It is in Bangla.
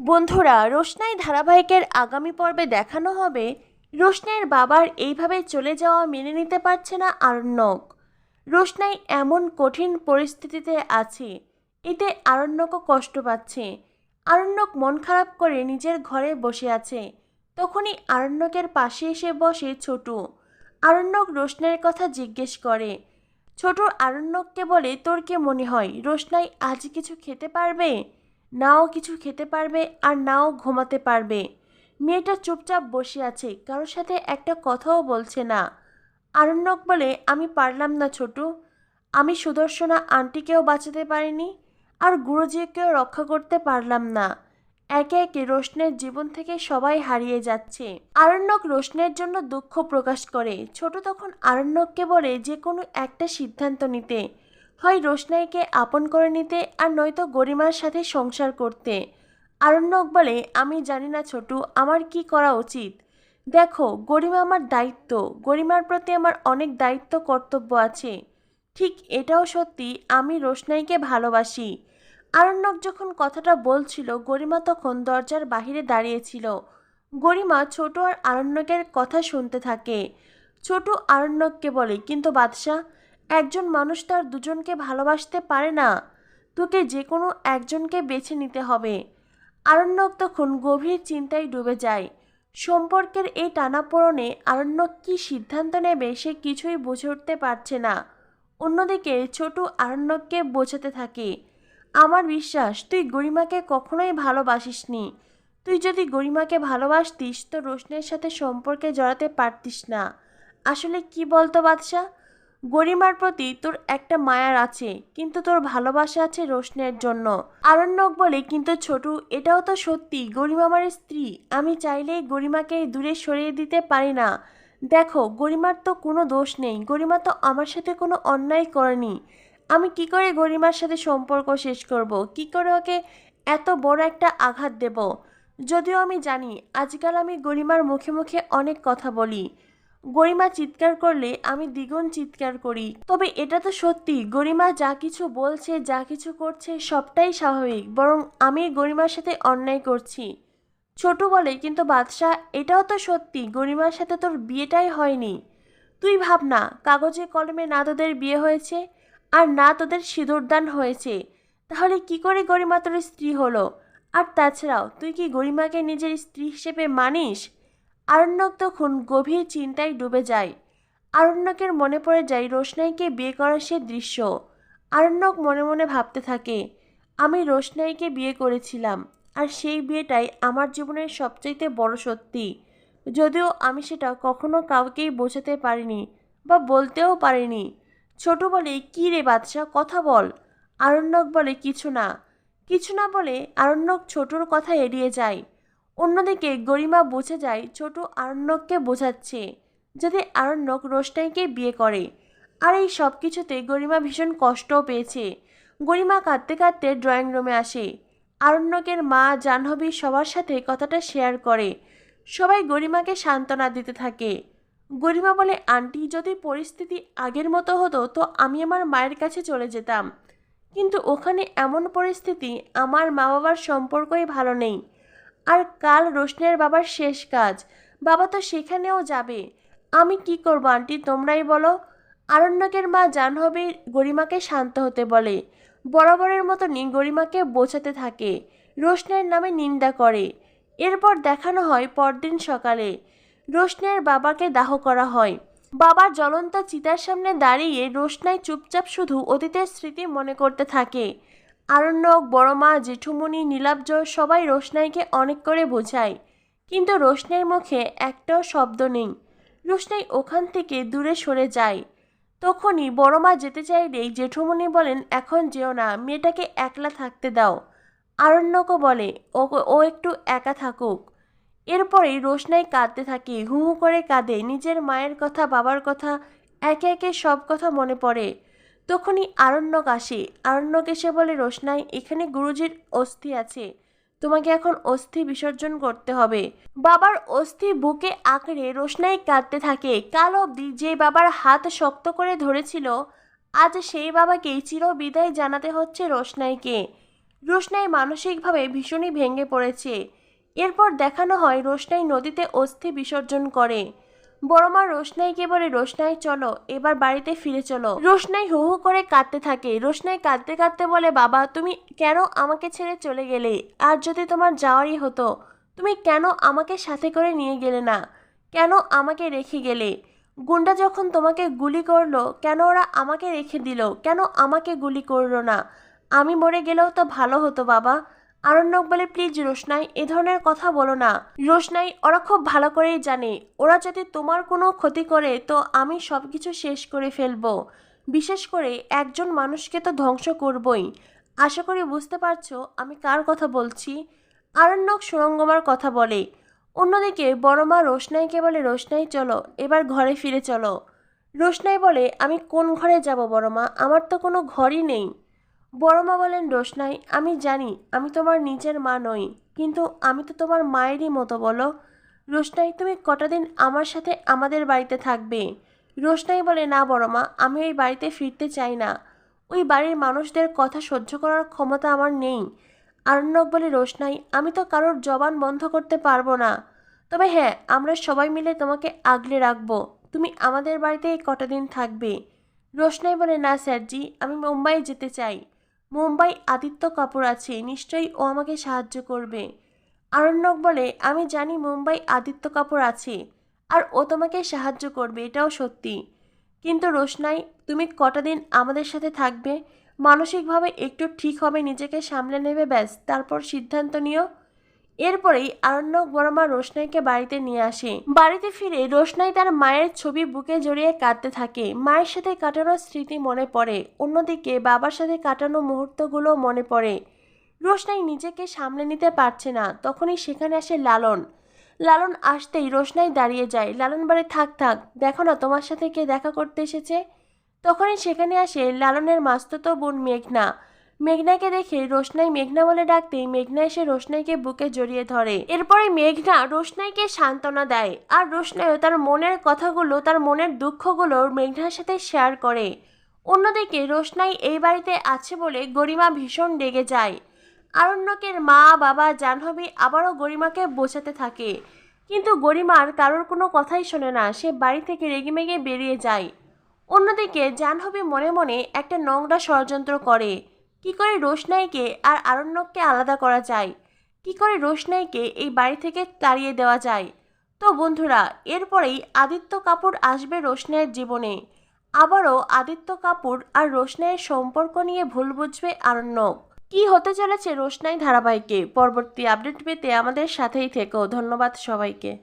বন্ধুরা, রোশনাই ধারাবাহিকের আগামী পর্বে দেখানো হবে রোশনাইয়ের বাবার এইভাবে চলে যাওয়া মেনে নিতে পারছে না আরণ্যক। রোশনাই এমন কঠিন পরিস্থিতিতে আছে, এতে আরণ্যকও কষ্ট পাচ্ছে। আরণ্যক মন খারাপ করে নিজের ঘরে বসে আছে, তখনই আরণ্যকের পাশে এসে বসে ছোটু। আরণ্যক রোশনাইয়ের কথা জিজ্ঞেস করে ছোট আরণ্যককে বলে তোর কে মনে হয়, রোশনাই আজ কিছু খেতে পারবে? নাও কিছু খেতে পারবে আর নাও ঘুমাতে পারবে। মেয়েটা চুপচাপ বসে আছে, কারোর সাথে একটা কথাও বলছে না। আরণ্যক বলে, আমি পারলাম না ছোটু। আমি সুদর্শনা আন্টিকেও বাঁচাতে পারিনি আর গুরুজিকেও রক্ষা করতে পারলাম না। একে একে রোশনের জীবন থেকে সবাই হারিয়ে যাচ্ছে। আরণ্যক রোশনের জন্য দুঃখ প্রকাশ করে। ছোট তখন আরণ্যককে বলে, যে কোনো একটা সিদ্ধান্ত নিতে। হয় রোশনাইকে আপন করে নিতে আর নয়তো গরিমার সাথে সংসার করতে। আরণ্যক বলে, আমি জানি না ছোটু, আমার কি করা উচিত? দেখো, গরিমা আমার দায়িত্ব। গরিমার প্রতি আমার অনেক দায়িত্ব, কর্তব্য আছে। ঠিক এটাও সত্যি, আমি রোশনাইকে ভালোবাসি। আরণ্যক যখন কথাটা বলছিল, গরিমা তখন দরজার বাহিরে দাঁড়িয়েছিল। গরিমা ছোট আর আরণ্যকের কথা শুনতে থাকে। ছোট আরণ্যককে বলে, কিন্তু বাদশাহ একজন মানুষ তার দুজনকে ভালোবাসতে পারে না। তোকে যে কোনো একজনকে বেছে নিতে হবে। আরণ্যক তখন গভীর চিন্তায় ডুবে যায়। সম্পর্কের এই টানাপোড়নে আরণ্যক কী সিদ্ধান্ত নেবে সে কিছুই বুঝে উঠতে পারছে না। অন্যদিকে ছোট আরণ্যককে বোঝাতে থাকে, আমার বিশ্বাস, তুই গরিমাকে কখনোই ভালোবাসিসনি। তুই যদি গরিমাকে ভালোবাসতিস, তো রোশনের সাথে সম্পর্কে জড়াতে পারতিস না। আসলে কি বলতো বাদশাহ? গরিমার প্রতি তোর একটা মায়ার আছে, কিন্তু তোর ভালোবাসা আছে রোশনের জন্য। আরণ্যক বলে, কিন্তু ছোটু, এটাও তো সত্যি, গরিমা আমার স্ত্রী, আমি চাইলেই গরিমাকে দূরে সরিয়ে দিতে পারি না। দেখো, গরিমার তো কোনো দোষ নেই, গরিমা তো আমার সাথে কোনো অন্যায় করেনি। আমি কি করে গরিমার সাথে সম্পর্ক শেষ করব? কি করে ওকে এত বড় একটা আঘাত দেব? যদিও আমি জানি, আজকাল আমি গরিমার মুখে মুখে অনেক কথা বলি। গরিমা চিৎকার করলে আমি দ্বিগুণ চিৎকার করি। তবে এটা তো সত্যি, গরিমা যা কিছু বলছে, যা কিছু করছে, সবটাই স্বাভাবিক, বরং আমি গরিমার সাথে অন্যায় করছি। ছোট বলে, কিন্তু বাদশাহ, এটাও তো সত্যি, গরিমার সাথে তোর বিয়েটাই হয়নি। তুই ভাব না, কাগজে কলমে না তোদের বিয়ে হয়েছে, আর না তোদের সিঁদুরদান হয়েছে। তাহলে কি করে গরিমা তোর স্ত্রী হলো? আর তাছাড়াও, তুই কি গরিমাকে নিজের স্ত্রী হিসেবে মানিস? আরণ্যক তখন গভীর চিন্তায় ডুবে যায়। আরণ্যকের মনে পড়ে যায় রোশনাইকে বিয়ে করার সে দৃশ্য। আরণ্যক মনে মনে ভাবতে থাকে, আমি রোশনাইকে বিয়ে করেছিলাম, আর সেই বিয়েটাই আমার জীবনের সবচাইতে বড় সত্যি। যদিও আমি সেটা কখনো কাউকেই বোঝাতে পারিনি বা বলতেও পারিনি। ছোট বলে, কী রে বাদশা, কথা বল। আরণ্যক বলে, কিছু না। কিছু না বলে, আরণ্যক ছোটর কথা এড়িয়ে যায়। অন্যদিকে গরিমা বুঝে যায় ছোট আরণ্যককে বোঝাচ্ছে যাতে আরণ্যক রোশনাইকে বিয়ে করে। আর এই সব কিছুতে গরিমা ভীষণ কষ্টও পেয়েছে। গরিমা কাঁদতে কাঁদতে ড্রয়িং রুমে আসে। আরণ্যকের মা জাহ্নবী সবার সাথে কথাটা শেয়ার করে। সবাই গরিমাকে সান্ত্বনা দিতে থাকে। গরিমা বলে, আন্টি, যদি পরিস্থিতি আগের মতো হতো তো আমি আমার মায়ের কাছে চলে যেতাম। কিন্তু ওখানে এমন পরিস্থিতি, আমার মা বাবার সম্পর্কই ভালো নেই। আর কাল রোশনের বাবার শেষ কাজ। বাবা তো সেখানেও যাবে। আমি কি করব, আন্টি, তোমরাই বলো। আরণ্যকের মা জাহ্নবী গরিমাকে শান্ত হতে বলে। বরাবরের মতনই গরিমাকে বোঝাতে থাকে। রোশনের নামে নিন্দা করে। এরপর দেখানো হয় পরদিন সকালে রোশনের বাবাকে দাহ করা হয়। বাবার জ্বলন্ত চিতার সামনে দাঁড়িয়ে রোশনাই চুপচাপ শুধু অতীতের স্মৃতি মনে করতে থাকে। আরণ্যক, বড়মা, জেঠুমণি নীলাব্জ সবাই রোশনাইকে অনেক করে বোঝায়। কিন্তু রোশনের মুখে একটাও শব্দ নেই। রোশনাই ওখান থেকে দূরে সরে যায়। তখনই বড়মা যেতে চাইলেই জেঠুমণি বলেন, এখন যেও না, মেয়েটাকে একলা থাকতে দাও। আরণ্যকও বলে, ও ও একটু একা থাকুক। এরপরেই রোশনাই কাঁদতে থাকে, হু হু করে কাঁদে। নিজের মায়ের কথা, বাবার কথা, একে একে সব কথা মনে পড়ে। তখনই আরণ্যক আসে। আরণ্যক এসে বলে, রোশনাই, এখানে গুরুজির অস্থি আছে। তোমাকে এখন অস্থি বিসর্জন করতে হবে। বাবার অস্থি বুকে আঁকড়ে রোশনাই কাঁদতে থাকে। কাল অবধি যে বাবার হাত শক্ত করে ধরেছিল, আজ সেই বাবাকেই চির বিদায় জানাতে হচ্ছে রোশনাইকে। রোশনাই মানসিকভাবে ভীষণই ভেঙে পড়েছে। এরপর দেখানো হয়, রোশনাই নদীতে অস্থি বিসর্জন করে। বড়মা রোশনাইকে বলে, রোশনাই, চলো, এবার বাড়িতে ফিরে চলো। রোশনাই হু হু করে কাঁদতে থাকে। রোশনাই কাঁদতে কাঁদতে বলে, বাবা, তুমি কেন আমাকে ছেড়ে চলে গেলে? আর যদি তোমার যাওয়ারই হতো, তুমি কেন আমাকে সাথে করে নিয়ে গেলে না? কেন আমাকে রেখে গেলে? গুন্ডা যখন তোমাকে গুলি করল, কেন ওরা আমাকে রেখে দিল? কেন আমাকে গুলি করল না? আমি মরে গেলেও তো ভালো হতো, বাবা। আরণ্যক বলে, প্লিজ রোশনাই, এ ধরনের কথা বলো না। রোশনাই, ওরা খুব ভালো করেই জানে। ওরা যদি তোমার কোনো ক্ষতি করে, তো আমি সব কিছু শেষ করে ফেলব। বিশেষ করে একজন মানুষকে তো ধ্বংস করবই। আশা করি বুঝতে পারছ আমি কার কথা বলছি? আরণ্যক সুরঙ্গমার কথা বলে, অন্যদিকে বড় মা রোশনাইকে বলে, রোশনাই, চলো, এবার ঘরে ফিরে চলো। রোশনাই বলে, আমি কোন ঘরে যাব বড় মা? আমার তো কোনো ঘরই নেই। বড় মা বলেন রোশনাই আমি জানি, আমি তোমার নিজের মা নই, কিন্তু আমি তো তোমার মায়েরই মতো, বলো? রোশনাই তুমি কটা দিন আমার সাথে আমাদের বাড়িতে থাকবে? রোশনাই বলে, না বড় মা, আমি ওই বাড়িতে ফিরতে চাই না। ওই বাড়ির মানুষদের কথা সহ্য করার ক্ষমতা আমার নেই। আরণ্যক বলে রোশনাই আমি তো কারোর জবান বন্ধ করতে পারব না। তবে হ্যাঁ আমরা সবাই মিলে তোমাকে আগলে রাখব। তুমি আমাদের বাড়িতে এই কটা দিন থাকবে। রোশনাই বলে, না স্যারজি, আমি মুম্বাই যেতে চাই। মুম্বাই আদিত্য কাপুর আছে, নিশ্চয়ই ও আমাকে সাহায্য করবে। আরণ্যক বলে, আমি জানি মুম্বাই আদিত্য কাপুর আছে, আর ও তোমাকে সাহায্য করবে, এটাও সত্যি। কিন্তু রোশনাই, তুমি কটা দিন আমাদের সাথে থাকবে? মানসিকভাবে একটু ঠিক হবে, নিজেকে সামলে নেবে, ব্যাস, তারপর সিদ্ধান্ত নিও। এরপরেই আরণ্যক বড়মা রোশনাইকে বাড়িতে নিয়ে আসে। বাড়িতে ফিরে রোশনাই তার মায়ের ছবি বুকে জড়িয়ে কাঁদতে থাকে। মায়ের সাথে কাটানো স্মৃতি মনে পড়ে, অন্যদিকে বাবার সাথে কাটানো মুহূর্তগুলো মনে পড়ে। রোশনাই নিজেকে সামলে নিতে পারছে না, তখনই সেখানে আসে লালন। লালন আসতেই রোশনাই দাঁড়িয়ে যায়। লালন বাড়ি থাক থাক, দেখো না তোমার সাথে কে দেখা করতে এসেছে? তখনই সেখানে আসে লালনের মাস্ততো বোন মেঘনা। মেঘনাকে দেখে রোশনাই মেঘনা বলে ডাকতেই মেঘনা এসে রোশনাইকে বুকে জড়িয়ে ধরে। এরপরে মেঘনা রোশনাইকে সান্ত্বনা দেয় আর রোশনাইও তার মনের কথাগুলো, তার মনের দুঃখগুলো মেঘনার সাথে শেয়ার করে। অন্যদিকে রোশনাই এই বাড়িতে আছে বলে গরিমা ভীষণ রেগে যায়। আরণ্যকের মা, বাবা, জাহ্নবী আবারও গরিমাকে বোঝাতে থাকে। কিন্তু গরিমার কারোর কোনো কথাই শোনে না, সে বাড়ি থেকে রেগেমেগে বেরিয়ে যায়। অন্যদিকে জাহ্নবী মনে মনে একটা নোংরা ষড়যন্ত্র করে। কি করে রোশনাইকে আর আরণ্যককে আলাদা করা যায়? কি করে রোশনাইকে এই বাড়ি থেকে তাড়িয়ে দেওয়া যায়? তো বন্ধুরা, এরপরেই আদিত্য কাপুর আসবে রোশনাইয়ের জীবনে। আবারও আদিত্য কাপুর আর রোশনাইয়ের সম্পর্ক নিয়ে ভুল বুঝবে আরণ্যক। কি হতে চলেছে রোশনাই ধারাবাহিকে? পরবর্তী আপডেট পেতে আমাদের সাথেই থেকো। ধন্যবাদ সবাইকে।